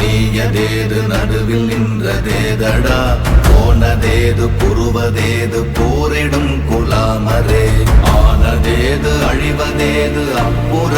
நீயதேது நடுவில் நின்றதேதடா போனதேது புருவதேது போரிடும் குலாமரே. ஆனதேது அழிவதேது அப்புற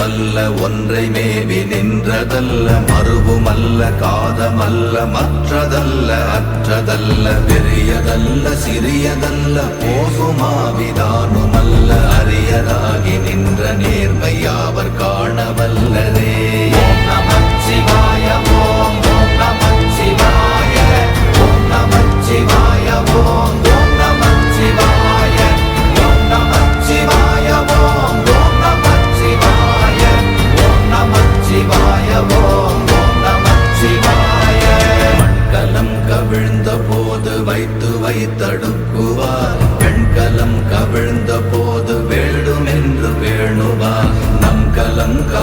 வல்ல ஒன்றை மேவி நின்றதல்ல மறுபுமல்ல காதமல்ல மற்றதல்ல அற்றதல்ல பெரியதல்ல சிறியதல்ல போகுமாவிதானுமல்ல அரியதாகி நின்ற நேர்மை யாவர் காணவல்லரே.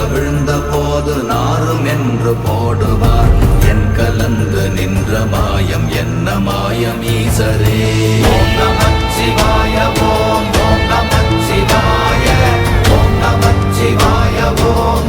கவிழ்ந்த போது நாரும் என்று போடுவார். என் கலந்து நின்ற மாயம் என்ன மாயம் ஈசரே? ஓம் நமச்சிவாய ஓம் ஓம் நமச்சிவாய ஓம் நமச்சிவாய ஓம்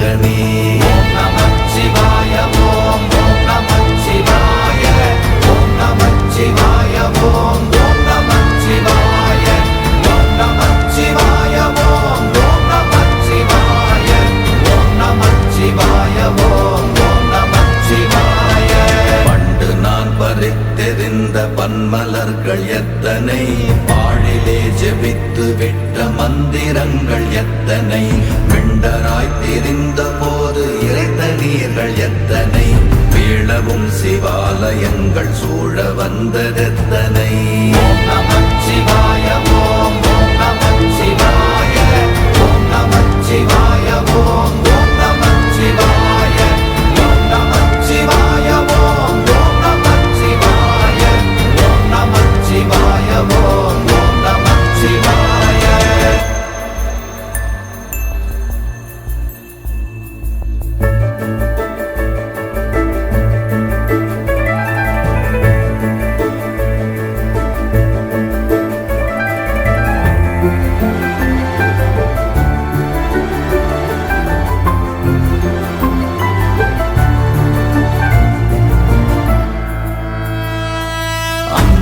இருக்குமாறு மந்திரங்கள் எத்தனை? வெண்டராய் தெரிந்த போது இறைத்த நீர்கள் எத்தனை? வீழவும் சிவாலயங்கள் சூழ வந்ததெத்தனை? சிவாய நமச்சிவாய ஓம் ஓம் நமச்சிவாய ஓம் நமச்சிவாய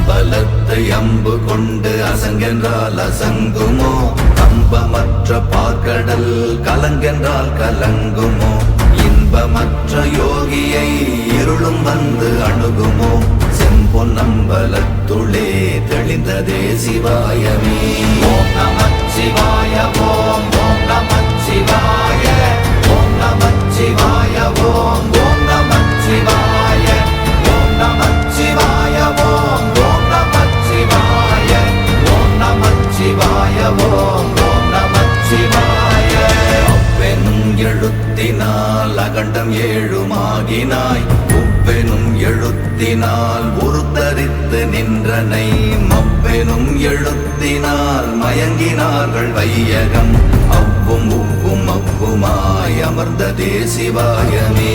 பலத்தை அம்பு கொண்டு அசங்கென்றால் அசங்குமோ? கம்பமற்ற பார்க்கடல் கலங்கென்றால் கலங்குமோ? இன்பமற்ற யோகியை இருளும் வந்து அணுகுமோ? செம்பொன்னம்பலத்துளே தெளிந்ததே சிவாயமே. ஓம் நமச்சிவாய ஓம் ஓம் நமச்சிவாய ஓம் நமச்சிவாய அவ்வுமாய் அமர்ந்ததே சிவாயமே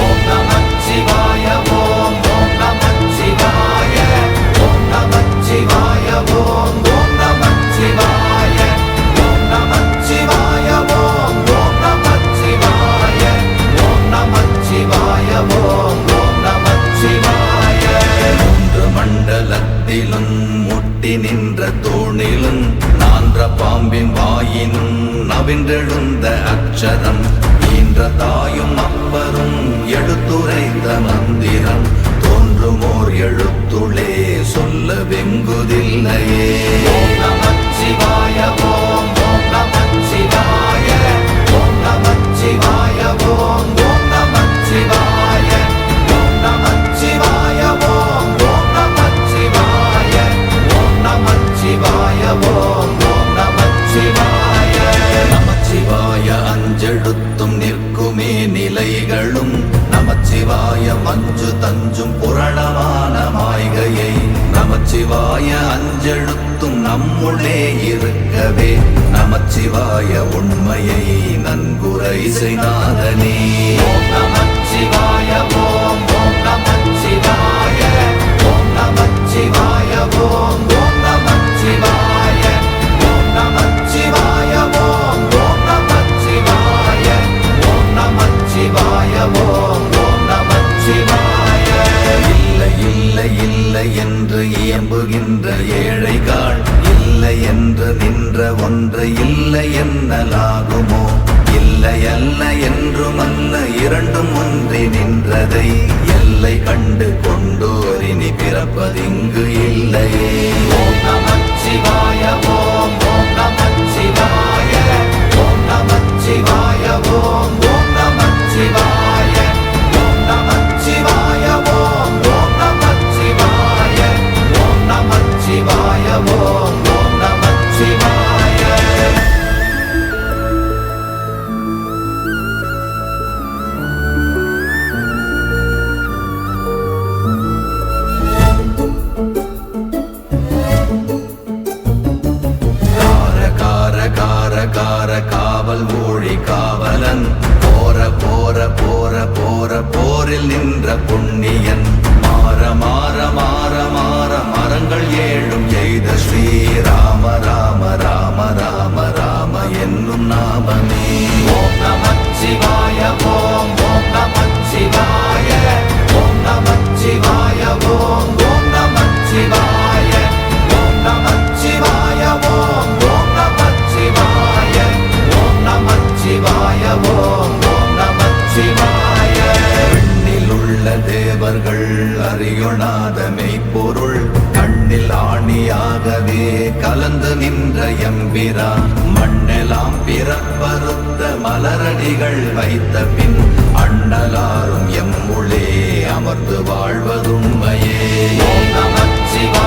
ஓம் நம சிவாய ஓம் ஓம் நம சிவாய. ஓம் நம சிவாய ஓம் ஓம் நம சிவாய. ஓம் நம சிவாய ஓம் ஓம் நம சிவாய. ஓம் நம சிவாய ஓம் ஓம் நம சிவாய. மூன்று மண்டலத்திலும் முட்டி நின்ற தோணிலும் நான்ற பாம்பின் வாயினும் நவின்றெழுந்த அச்சரம் ஈன்ற தாயும் அப்பரும் எடுத்துரைத்த மந்திரம் தோன்றுமோர் எழுத்துளே சொல்ல வெங்குதில்லையே சிவாய நமச்சிவாய ஓம் ஓம் நமச்சிவாய ஓம் நமச்சிவாய ஓம் ஓம் நமச்சிவாய உண்மையை நன்குரை செய்நாதனே கதை எல்லை கண்டு கொண்டோரினி பிறப்பதிங்கு இல்லையே கலந்து நின்ற எம்பிரா மண்ணெலாம் பிறப்பறுத்த மலரடிகள் வைத்த பின் அண்ணலாரும் எம்முளே அமர்ந்து வாழ்வதுண்மையே. நமச்சிவா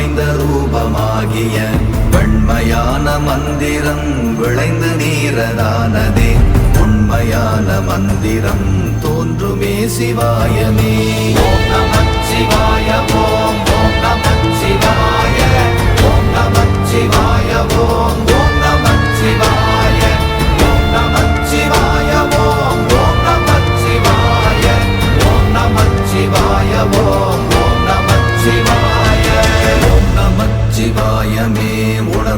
அமைந்த ரூபமாகிய வெண்மையான மந்திரம் விளைந்து நீரதானதே. உண்மையான மந்திரம் தோன்றுமே சிவாயமே. சிவாய ஓம் நமச்சிவாய ஓம் நமச்சிவாய